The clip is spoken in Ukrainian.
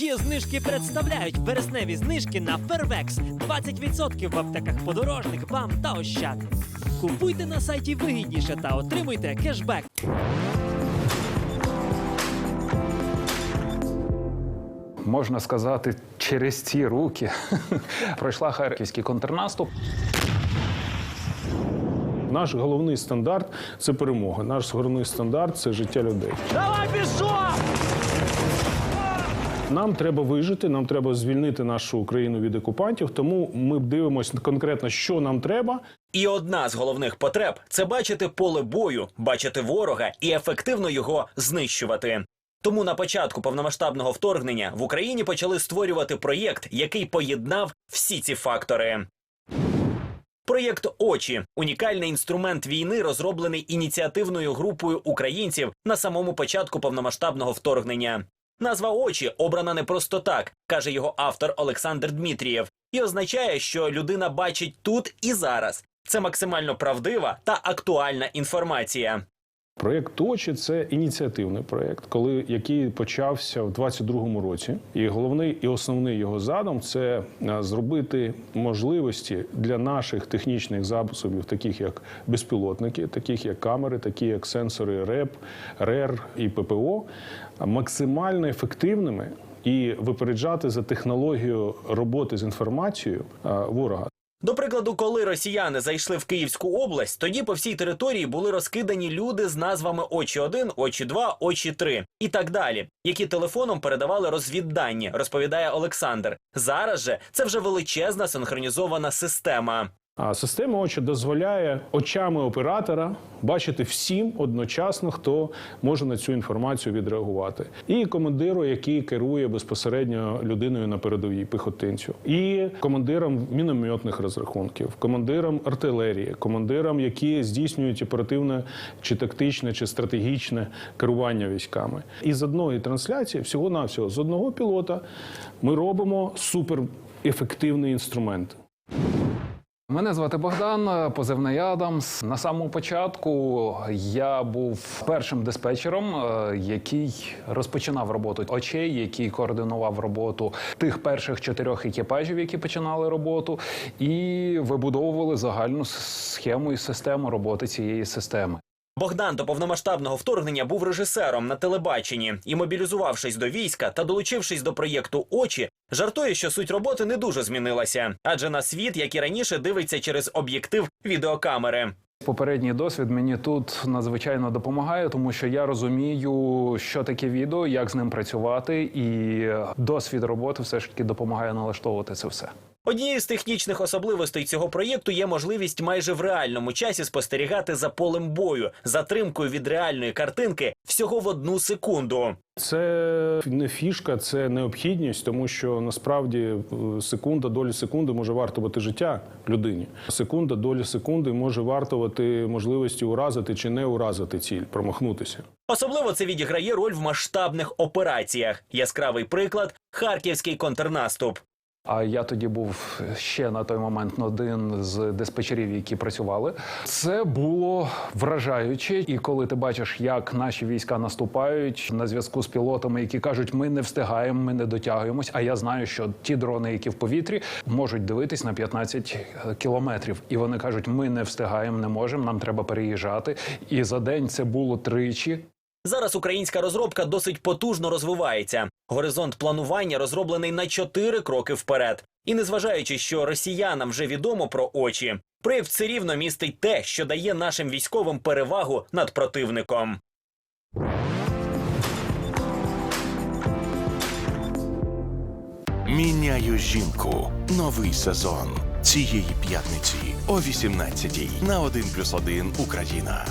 Є знижки представляють вересневі знижки на Фервекс. 20% в аптеках подорожник, бам та ощад. Купуйте на сайті вигідніше та отримуйте кешбек. Можна сказати, через ці руки пройшла харківський контрнаступ. Наш головний стандарт це перемога. Наш головний стандарт це життя людей. Давай пішов! Нам треба вижити, нам треба звільнити нашу Україну від окупантів. Тому ми дивимося конкретно, що нам треба, І одна з головних потреб це бачити поле бою, бачити ворога і ефективно його знищувати. Тому на початку повномасштабного вторгнення в Україні почали створювати проєкт, який поєднав всі ці фактори. Проєкт Очі унікальний інструмент війни, розроблений ініціативною групою українців на самому початку повномасштабного вторгнення. Назва очі обрана не просто так, каже його автор Олександр Дмитрієв, і означає, що людина бачить тут і зараз. Це максимально правдива та актуальна інформація. Проєкт «Очі» – це ініціативний проєкт, коли який почався в 22-му році. І головний і основний його задум це е, зробити можливості для наших технічних засобів, таких як безпілотники, таких як камери, такі як сенсори РЕП, РЕР і ППО, максимально ефективними і випереджати за технологією роботи з інформацією е, ворога. До прикладу, коли росіяни зайшли в Київську область, тоді по всій території були розкидані люди з назвами очі 1 очі 2 очі 3 і так далі, які телефоном передавали розвіддані, розповідає Олександр. Зараз же це вже величезна синхронізована система. А система очі дозволяє очами оператора бачити всім одночасно, хто може на цю інформацію відреагувати. І командиру, який керує безпосередньо людиною на передовій піхотинцю, і командирам мінометних розрахунків, командирам артилерії, командирам, які здійснюють оперативне чи тактичне, чи стратегічне керування військами. І з одної трансляції, всього навсього з одного пілота, ми робимо суперефективний інструмент. Мене звати Богдан, позивний Адамс. На самому початку я був першим диспетчером, е, який розпочинав роботу очей, який координував роботу тих перших чотирьох екіпажів, які починали роботу, і вибудовували загальну схему і систему роботи цієї системи. Богдан до повномасштабного вторгнення був режисером на телебаченні і, мобілізувавшись до війська та долучившись до проєкту Очі, жартує, що суть роботи не дуже змінилася, адже на світ, як і раніше, дивиться через об'єктив відеокамери. Попередній досвід мені тут надзвичайно допомагає, тому що я розумію, що таке відео, як з ним працювати, і досвід роботи все ж таки допомагає налаштовувати це все. Однією з технічних особливостей цього проєкту є можливість майже в реальному часі спостерігати за полем бою, затримкою від реальної картинки всього в одну секунду. Це не фішка, це необхідність, тому що насправді е, секунда, доля секунди може вартувати життя людині. Секунда, доля секунди може вартувати можливості уразити чи не уразити ціль, промахнутися. Особливо це відіграє роль в масштабних операціях. Яскравий приклад харківський контрнаступ. А я тоді був ще на той момент один з диспетчерів, які працювали. Це було вражаюче. І коли ти бачиш, як наші війська наступають на зв'язку з пілотами, які кажуть, ми не встигаємо, ми не дотягуємось. А я знаю, що ті дрони, які в повітрі, можуть дивитись на 15 кілометрів, і вони кажуть, ми не встигаємо, не можемо, нам треба переїжджати. І за день це було тричі. Зараз українська розробка досить потужно розвивається. Горизонт планування розроблений на чотири кроки вперед. І незважаючи, що росіянам вже відомо про очі, проєкт все рівно містить те, що дає нашим військовим перевагу над противником. Міняю жінку. Новий сезон цієї п'ятниці о 18-й на 1+,1 Україна.